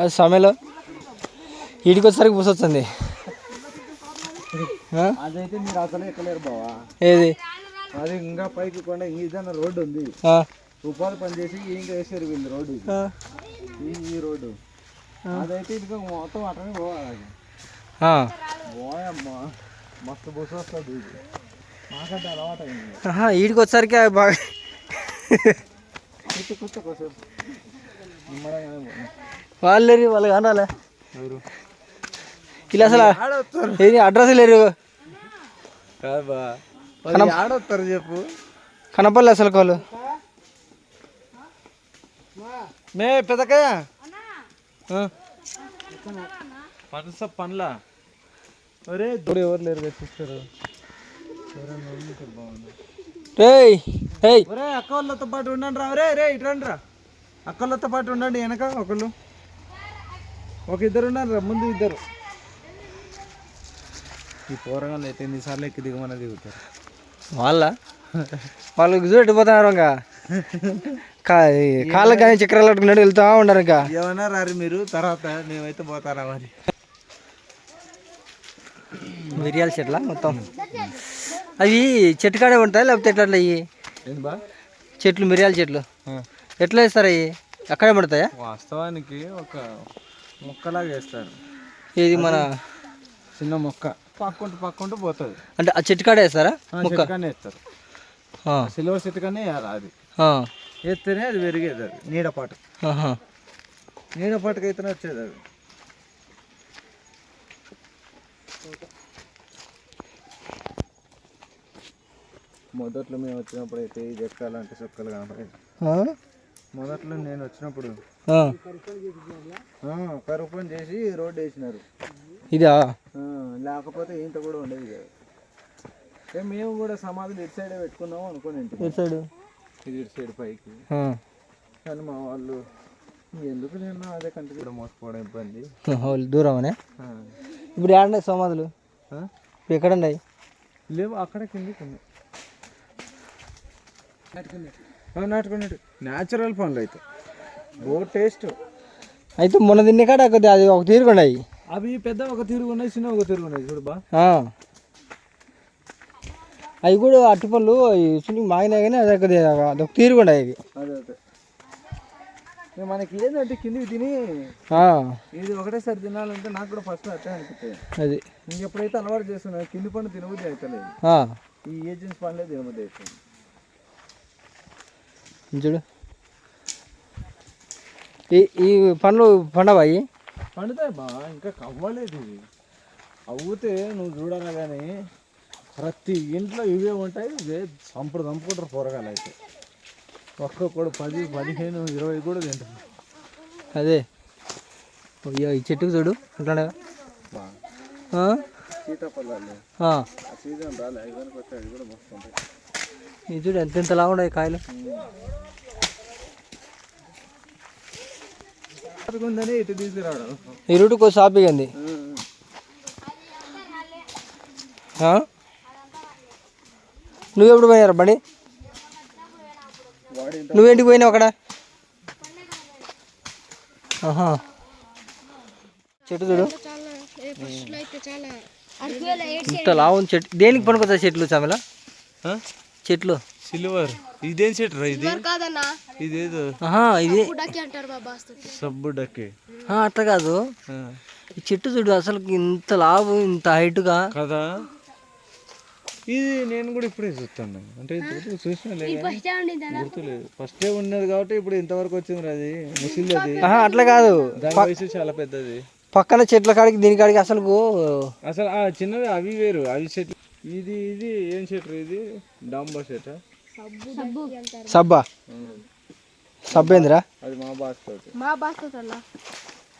అది సమయంలో వీటికి వచ్చేసరికి పూసొచ్చింది? అదైతే మీరు అసలు ఎక్కలేరు బావా. ఏది? అది ఇంకా పైకి కొండ ఇదన్న రోడ్డు ఉంది. ఉపాధి పని చేసి ఇంకా వేసారు వీళ్ళు రోడ్డు. ఈ రోడ్డు. అదైతే ఇది మొత్తం అటనే పోవాలి. పోయమ్మా మస్తు బస్సు వస్తుంది మాకంటే అలవాటు అయింది. వీటికి వచ్చేసరికి బాగా కూర్చో కూర్చో పో. వాళ్ళు లేరు వాళ్ళు కానాలే ఇలా అసలు ఆడొస్తారు ఏది అడ్రస్ లేరు. ఆడొస్తారు చెప్పు. కనపల్లి అసలు వాళ్ళు మే పెద్దకయ్య పనస పండ్ల? ఒరే దూరం ఎవరు లేరు చూస్తారు రేయ్ రేయ్. ఒరే అక్క వాళ్ళతో పాటు ఉండండి రా. ఒరే రే ఇటు రండి రా. అక్క వాళ్ళతో పాటు ఉండండి వెనక ఒకళ్ళు. ఒక ఇద్దరు ఉన్నారు ముందు ఇద్దరు. ఈ పోరగాళ్ళు అయితే ఎన్నిసార్లు ఎక్కి దిగమని దిగుతారు. వాళ్ళ? వాళ్ళకి చూపెట్టిపోతున్నారు ఇంకా? కాళ్ళకి కానీ చక్రాలు కట్టుకున్నట్టు వెళ్తా ఉన్నారు ఇంకా. ఏమన్నా రారు మీరు తర్వాత మేమైతే పోతారా మరి? మిరియాల చెట్ల మొత్తం? అవి చెట్టు కాడే ఉంటాయి లేకపోతే ఎట్లా అట్లా అయ్యి చెట్లు మిరియాల చెట్లు. ఎట్లా వేస్తారు అవి? అక్కడే పడతాయా? వాస్తవానికి ఒక మొక్కలాగా వేస్తారు. ఇది మన చిన్న మొక్క. పక్కుంటూ పక్కుంటూ పోతుంది. అంటే ఆ చెట్టు కాడే వేస్తారా? మొక్క? వేస్తారు. సిల్వర్ వేయాలి అది. వేస్తేనే అది పెరిగేది అది నీడపాటు. నీడపాటుకు అయితేనే వచ్చేది అది. మొదట్లో మేము వచ్చినప్పుడు అయితే ఇది ఎక్కాలంటే చొక్కలు కనపడేది? మొదట్లో నేను వచ్చినప్పుడు ఆ, ఆ, కరువు పని చేసి రోడ్డు వేసినారు. ఇదా? ఆ, లేకపోతే ఇంత కూడా ఉండేది కాదు మేము కూడా సమాధులు ఇటు సైడే పెట్టుకుందాం అనుకుని ఎటు సైడు? ఇది ఇటు సైడ్ పైకి. కానీ మా వాళ్ళు ఎందుకు నేను అదే కంటి కూడా మోసపోవడం ఇబ్బంది. దూరం అనే. ఇప్పుడు ఏడున్నాయి సమాధులు? ఆ? ఇప్పుడు ఎక్కడ ఉన్నాయి? లేవు అక్కడ కిందకి ఉంది నాటుకున్నట్టు. న్యాచురల్ పనులు అయితే. టేస్ట్. అయితే మొన్న తిన్నే కాడ అది ఒక తీరుకున్నాయి అవి పెద్ద ఒక తిరుగు ఉన్నాయి చిన్న ఒక తిరుగు ఉన్నాయి చూడు బా. అవి కూడా అట్టుపళ్ళు చిన్న మాగినాయి కానీ అది కొద్దిగా అది ఒక తీరుకున్నాయి అవి అదే అదే. ఇక మనకి ఏంటంటే కిందికి తిని ఇది ఒకటేసారి తినాలంటే నాకు కూడా ఫస్ట్ అట్టే అనిపిస్తుంది. అది. ఇంక ఎప్పుడైతే అలవాటు చేస్తున్నా కింది పండు తినబుద్ధి అవుతలేదు ఈ ఏజెన్సీ పండ్లే తినబుద్ధి అవుతుంది చూడు. ఈ ఈ పండ్లు పండవా అవి పండుతాయి బా ఇంకా కవ్వలేదు ఇది అవ్వుతే నువ్వు చూడాలా కానీ ప్రతి ఇంట్లో ఇవే ఉంటాయి ఇవే చంపుడు చంపుకుంటారు కూరగాయలు అయితే. ఒక్కొక్కడు పది పదిహేను ఇరవై కూడా తింటారు. అదే. అయ్యో, ఈ చెట్టుకు చూడు అట్లానే? సీతాఫలాలు. సీజన్ రాలే ఇవన్నీ కొత్త అవి కూడా మస్తు ఉంటాయి ఇది చూడు ఎంత లాగా ఉన్నాయి కాయలు. ఉందని ఇటు తీసుకురావడం. ఈ రూట్ కొంచెం సాపిగంది నువ్వెప్పుడు పోయినారా బండి? నువ్వేంటికి పోయినావు అక్కడ? చెట్టు చూడు. ఇంత లావు చెట్టు. దేనికి పనికొస్తా చెట్లు చామెల? చెట్లు. సిల్వర్. ఇదేం చెట్టు రా ఇది? ఇదేదో. ఇది సబ్బు డక్కే అట్లా కాదు. ఈ చెట్టు చూడు అసలు ఇంత లావు ఇంత హైట్గా. కదా? ఇది నేను కూడా ఇప్పుడే చూస్తాను. అంటే చూసిన గుర్తులేదు. ఫస్టే ఉన్నది కాబట్టి ఇప్పుడు ఇంతవరకు వచ్చింది అది. ముసిల్ అది అట్లా కాదు. దాని వయసు చాలా పెద్దది. పక్కన చెట్ల కాడికి దీని కాడికి అసలు అసలు ఆ చిన్నవి అవి వేరు. అవి చెట్లు. ఇది ఇది ఏం చెట్టు ఇది? డాంబా చెట్ట? సబ్బా సబ్బేందిరా? అది మా బాస్ తోటి. మా బాస్తోటల్లా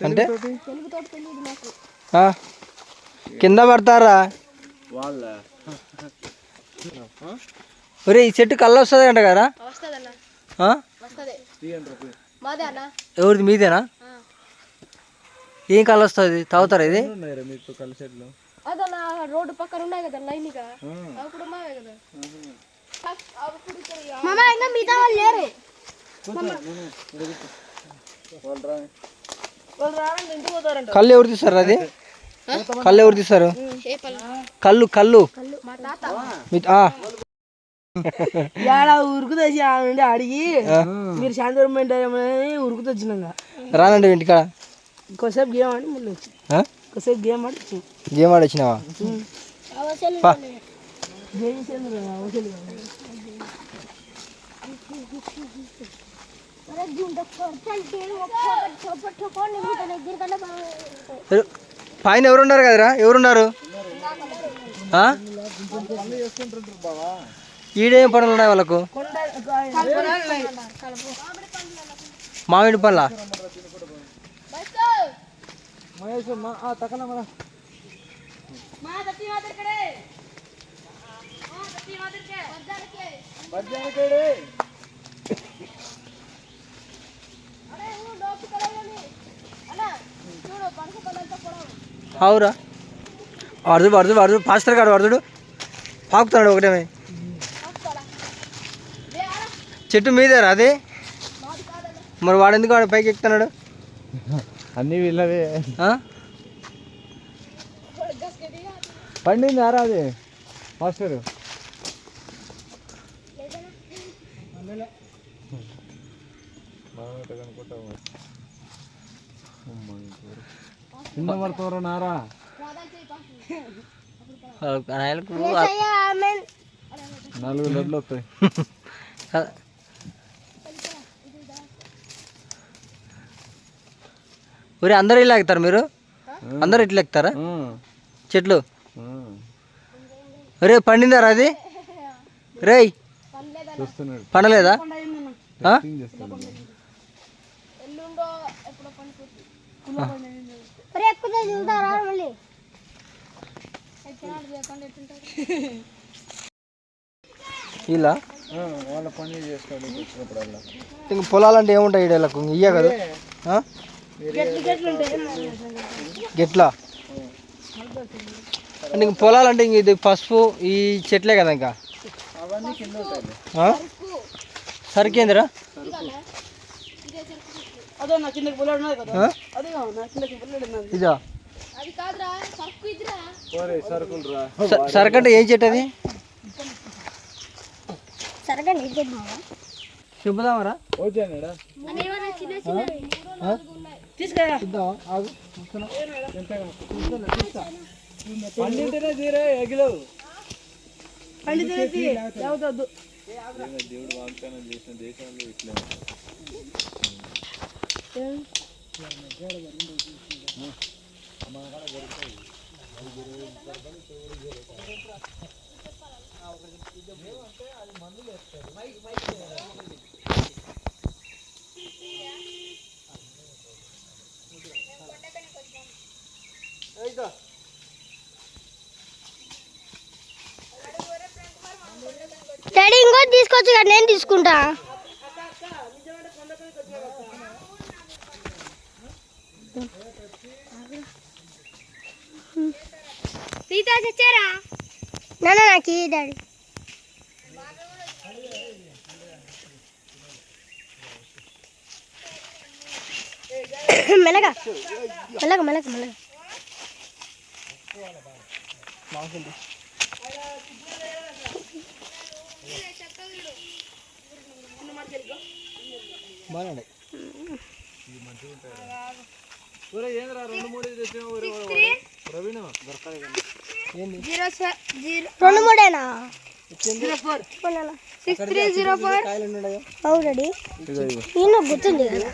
అంటే? తెలుగు తోట తెలియదు మాకు. ఆ, కింద పడతారా? వాళ్ళ. ఒరే ఈ చెట్టు కళ్ళు వస్తుంది. అంట కదా ఎవరిది మీదేనా? ఏం కళ్ళు వస్తుంది? తాగుతారా ఇది? రోడ్డు పక్కన ఉన్నాయి కదా లైన్గా. మావే కదా. మామ ఇంకా మిగతా వాళ్ళు లేరు. కళ్ళు ఎవరు తీస్తారు అది? కళ్ళు ఎవరు తీస్తారు? కళ్ళు కళ్ళు. మా తాత మీ ఆ, యాడ ఉరుకు తెచ్చి ఆ నుండి అడిగి మీరు శాంతివరం ఏంటని ఉరుకు తెచ్చినాక రానండి ఇంటికాడ. ఇంకోసేపు గేమ్ ఆడి మళ్ళీ వచ్చి? ఇంకోసేపు గేమ్ ఆడి గేమ్ ఆడొచ్చినావా పా. అవసరం ఎరు- పైన ఎవరున్నారు కదరా? ఎవరున్నారు? ఆ? ఈడేం పనులు ఉన్నాయి వాళ్ళకు? మామిడి పళ్ళ మహేష్ మా ఆ తక్కన మన బజ్జానికేడే అవురా. వరదు వరదు వరదు. పాస్టర్ గారు వరదుడు. పాకుతున్నాడు ఒకటేమే. చెట్టు మీదేరా అది. మరి వాడు ఎందుకు వాడు పైకి ఎక్కుతున్నాడు? అన్నీ వీళ్ళవే. ఆ? పండింది ఆరా అది మాస్టర్. పడుతారు నారా నాలుగు లడ్లు వస్తాయి ఊరి అందరూ ఇలా ఎక్కుతారు మీరు? అందరూ ఇట్లా ఎక్కుతారా చెట్లు? రే పండిందారా అది? రేయ్. చూస్తున్నాడు. పండలేదా? ఇలా? వాళ్ళ పని చేస్తాడు వచ్చినప్పుడల్లా ఇంక పొలాలంటే ఏముంటాయి ఈడలకు ఇయ్య కదా? గెట్లా అంటే ఇంక పొలాలంటే ఇంక ఇది పసుపు ఈ చెట్లే కదా ఇంకా? అవన్నీ కింద ఉంటాయి. ఆ? సరికేందిరా అదో నా కిందకి పొలాడు ఉన్నది కదా ఆ? అదే నా కిందకి పొలాడు ఉన్నది ఇదా? సరకంటే ఏం చెట్టు అది? చిన్న తీసుకురా. పండింటేనే తీరే ఎగిలవు. దేవుడు వాగ్దానం చేసిన దేశంలో ఇట్లా. డాడీ ఇంకోటి తీసుకోవచ్చు కదా నేను తీసుకుంటా. సీతా చచ్చారా నాన్న నాకు ఈ డాడీ. మెల్లగా మెల్లగా మెల్లగా మెల్లగా. బాగున్నాయి రెండు మూడేనా? Six three zero four. నేను గుర్తుంది కదా.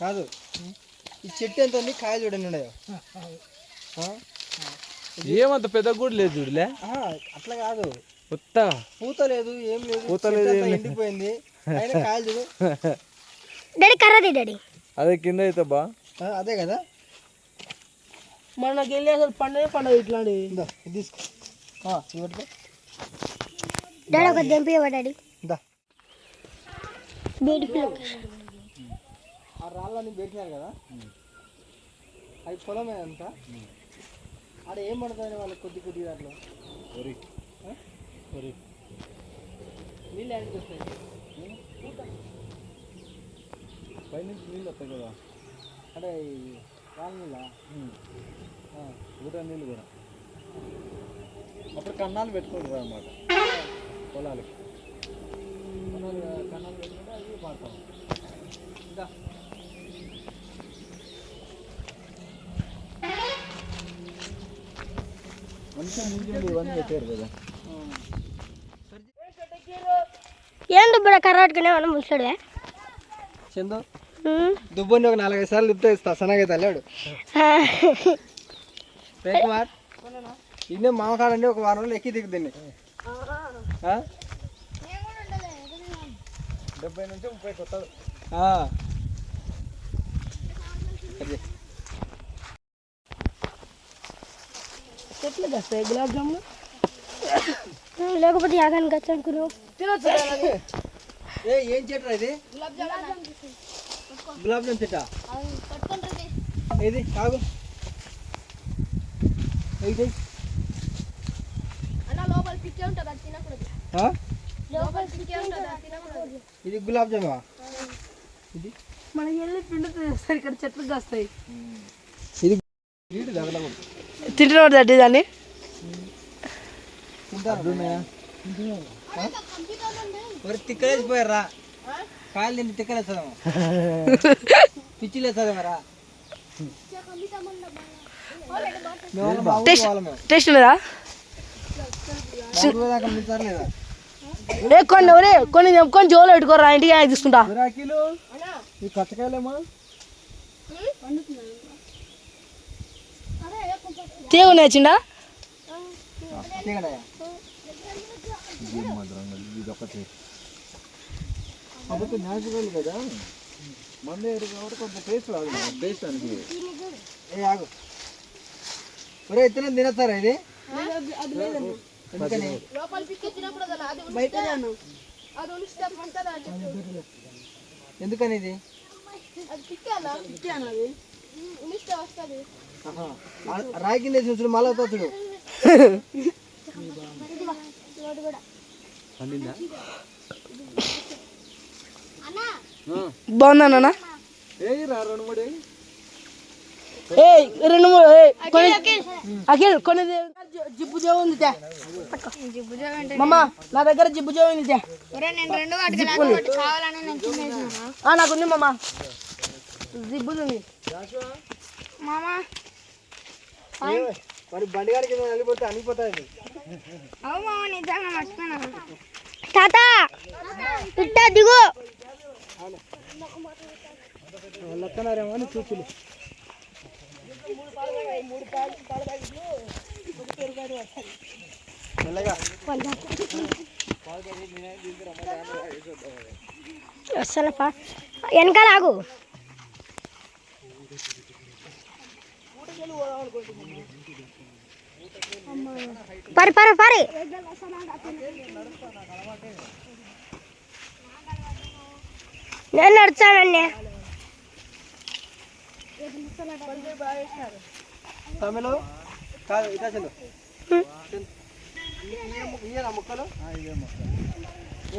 కాదు. ఈ చెట్టు ఎంత ఉంది? కాయలు చూడండి ఉన్నాయో? ఏమంత పెద్ద కూడా లేదు చూడలే. అట్లా కాదు. కొత్త పూత లేదు ఏం లేదు. పూత లేదు. ఎండిపోయింది. అయినా కాయలు చూడు. Daddy కర్రది daddy. అదే కింద అయితే బా. అదే కదా? మనకి వెళ్ళి అసలు పండుగ పండుగ ఇట్లాంటి ఇందా ఇది తీసుకో. డాడీ ఒక దెంపియవా డాడీ. ఇందా. బ్యూటిఫుల్ ఆ రాళ్ళని పెట్టినారు కదా? అవి పొలమే అంతా? ఆడ ఏం పడుతుంది వాళ్ళకి కొద్ది కొద్ది దాంట్లో? ఒరి ఒరి నీళ్ళు యాడికి వస్తాయి పైనుంచి నీళ్ళు వస్తాయి కదా అంటే ఈ వాళ్ళ నీళ్ళ ఊట నీళ్ళు కూడా అప్పుడు కన్నాలు పెట్టుకుంటారు అన్నమాట పొలాలకి కన్నాలు కన్నాలు పెట్టుకుంటే అవి పాడతాం ఇంకా మంచిగా ముందు ఇవన్నీ పెట్టారు కదా ఏం దుబ్బడ కర్ర పట్టుకునే మనం ముసడు చందు దుబ్బని ఒక నాలుగైదు సార్లు దుబ్బతే ఇస్తా సన్నగా తల్లాడు. కుమార్ ఇన్నే మామకాడండి ఒక వారం రోజులు ఎక్కి దిగుతుంది డెబ్బై నుంచి ముప్పై కొత్తలు. చెట్లు గులాబ్ జాములు. లేకపోతే యాగానికి వచ్చి అనుకున్నావు తినొచ్చు కదా అది. ఏ చెట్టు ఇది? గులాబ్ జామ్ చెట్టా ఏది? కాగు ఏది? ఇది గులాబ్ జామా? మనకి వెళ్ళి పిండి వస్తాయి ఇక్కడ చెట్లు కాస్తాయి. ఇది తింటున్నాడు దట్టి దాన్ని. మరి తిక్కలేసిపోయారా? కాయలు తింటే తిక్కలేస్తుందేమో పిచ్చిలేస్తుందేమరా మేము మా ఊరు పోవాలి మేము టేస్ట్ లేదా కొన్ని ఒరే కొన్ని తెంపుకొని జోలు పెట్టుకోరా ఇంటికి ఆయన తీసుకుంటా. ఈ కచ్చకాయలేమా? కాబట్టి న్యాచురల్ కదా. మంది ఎరువు కాబట్టి కొంచెం టేస్ట్ రాదు టేస్ట్ అనికి ఏ ఆగు. ఒరే ఇతను తినేస్తారా ఇది? ఎందుకని? ఇది? రాయి కింద వేసి చూడు మళ్ళీ అవుతా చూడు. బాగుందా నాన్న? ఏ రెండు మూడు ఏయ్. ఏ రెండు మూడు ఏయ్, కొన్ని అఖిల్. కొన్ని జిబ్బు జో ఉంది. మమ్మ నా దగ్గర జిబ్బు జో ఉంది తే. నేను రెండు వాటికి కావాలని నేను తినేసాను ఆ నాకుంది మమ్మ జిబ్బు ఉంది. మరి బండి గారి కింద వెళ్ళిపోతే అనిపోతుంది అవు మామ నిజంగా మర్చిపోయినా. తాత ఇట్ట దిగు. వాళ్ళు వస్తున్నారేమో అని చూచులు అసలు వెనకాల ఆగు. పరి పరి పరి. నేను నడుచానండి తమిళ? కాదు ఇట్లా ముక్కలు?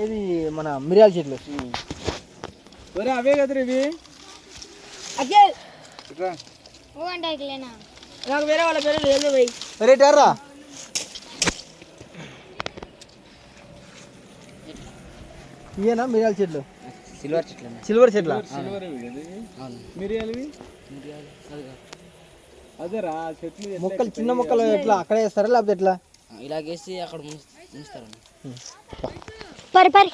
ఏది మన మిరియాల చెట్లు? ఒరే అవే కదరా ఇవి. నాకు వేరే వాళ్ళ పేరు లేదు పోయి రేట్ ఎర్రా ఇయేనా మిరియాల చెట్లు? సిల్వర్ చెట్లు సిల్వర్ చెట్ల? సిల్వర్? మిరియాలవి? అదేరా చెట్లు మొక్కలు చిన్న మొక్కలు ఎట్లా? అక్కడే వేస్తారా లేకపోతే ఎట్లా? పరి పరి.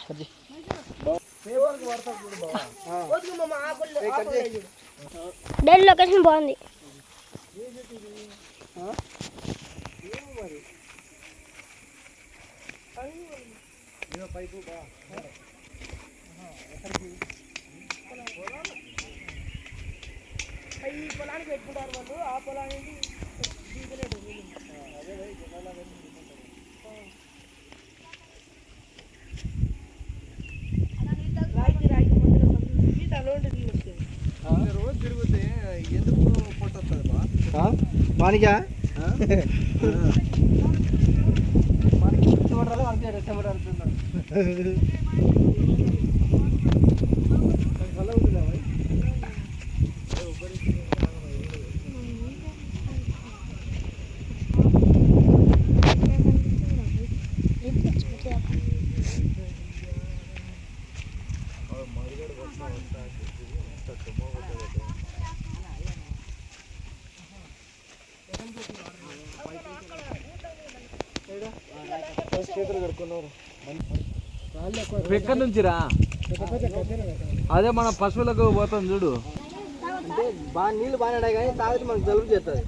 డెల్ లొకేషన్ బాగుంది. ఈ పొలానికి పెట్టుకుంటారు వాళ్ళు ఆ పొలానికి నీళ్ళు వస్తాయి. రోజు తిరిగితే ఎందుకు పొట్టొస్తుంది బా మానికా ఆ? ఎక్కడి నుంచిరా? అదే మన పశువులకు పోతాం చూడు. అంటే బాగా నీళ్ళు బాగానే ఉన్నాయి కానీ తాగితే మనకు జలుబు చేస్తుంది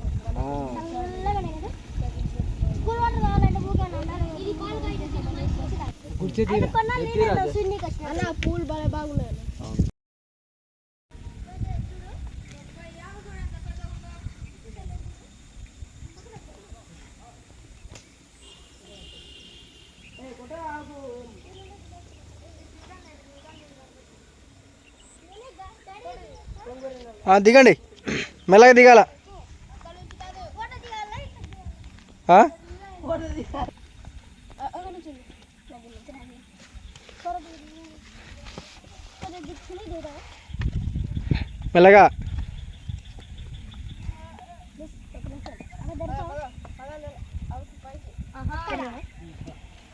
ఉండాలి. ఇది పాలు కాగితం. అది కొన్నాళ్ళు నేను స్విమ్మింగ్కి వచ్చిన. అన్న పూల్ బాగా బాగున్నాయి ఆ, దిగండి. మెల్లగా దిగాల. మెల్లగా. అక్కడ ఆ? ఒక నిమిషం. నాకు నిద్ర రాదు. త్వరగా దిగు. కొద్దిగా దిక్కుని దిగురా. మెల్లగా అక్కడనే అక్కడనే ఇక్కడ తా. ఆ రామసం ఉంటాయి ఆ? ఆ రామసం ఉంటాయి దొరకకపోతే ఏం చేయలేదు కనీసం ఒకసారి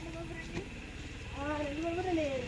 వీడియో పంపించేసుడు ఆ, ఆ. పొలంలో కనపడిందని ఆ, ఆ. అదే మన కింది పొలంలో ఆ.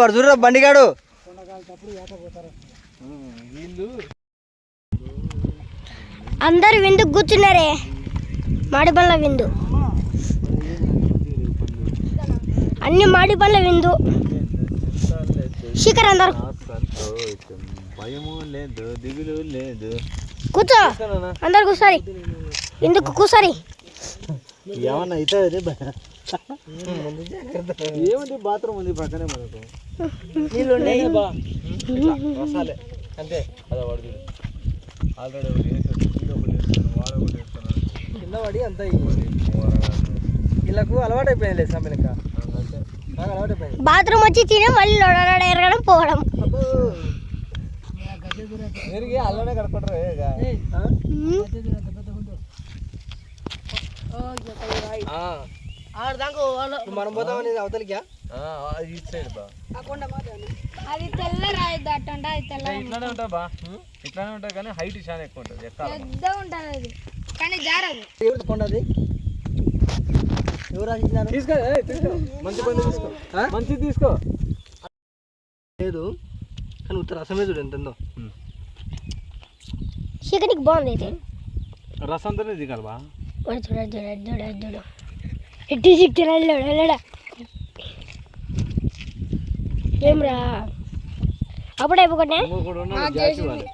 వాడు చూడరా బండిగాడు. అందరు విందు కూర్చున్నారే. మాడి పండ్ల విందు. అన్ని మాడి పండ్ల విందు. శిఖర్ అందరు. సంతోషం భయము లేదు దిగులు లేదు కూర్చో. అందరు కూర్చోరి. విందుకు కూర్చోరి. ఏమన్నా అవుతుంది ఏముంది? బాత్రూమ్ ఉంది పక్కనే మనకు. నీళ్ళు రసాలే. అంతే. అదే వాడు ఆల్రెడీ ఒకటి ఒకటి వాడు కింద పడి అంత వీళ్ళకు అలవాటు అయిపోయింది లేదు సమయం ఇంకా బాత్రూమ్ వచ్చి తిని మళ్ళీ లొడలొడ ఎరగడం పోవడం. మీరు అల్లనే కడుక్కుంటారు ఆ? మనం పోతామని అవతలికా? ఇటు సైడ్ బా. అది తెల్ల రాయి దట్టంట అది తెల్ల ఇట్లానే ఉంటుంది. బా. ఇట్లానే ఉంటుంది కానీ హైట్ చాలా ఎక్కువ ఉంటుంది పెద్ద ఉంటుంది అది. కానీ జారదు. ఎవరు కొండది? ఎవరు రాసిచ్చినారు? తీసుకో ఏయ్, తీసుకో. మంచి పని తీసుకో. మంచిది తీసుకో. లేదు కానీ ఉత్తర రసమే చూడు ఎంత ఉందో శిఖరికి బాగుంది ఇది. రసంతోనే దిగాలి బా. చూడ చూడ చూడ చూడ. ఎట్టి సిక్తున్నాడు ఏం రా? అప్పుడు అయిపోకుండా ఇంకొకడు ఉన్నాడు జాతి వాడు.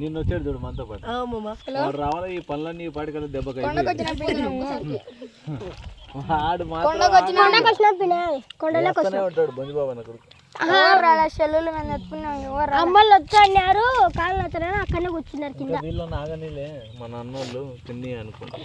నిన్ను వచ్చాడు చూడు మనతో పాటు. వాడు రావాలి ఈ పనులన్నీ ఈ పాటికల్లా దెబ్బకి ఉంటాడు బంజుబాబు అన్న కొడుకు. ఎవరు అమ్మలు వచ్చన్నారు కాళ్ళు అక్కడనే కూర్చున్నారు కింద. వీళ్ళు నాగనీలే మన అన్నోళ్ళు తిన్ని అనుకుంటా.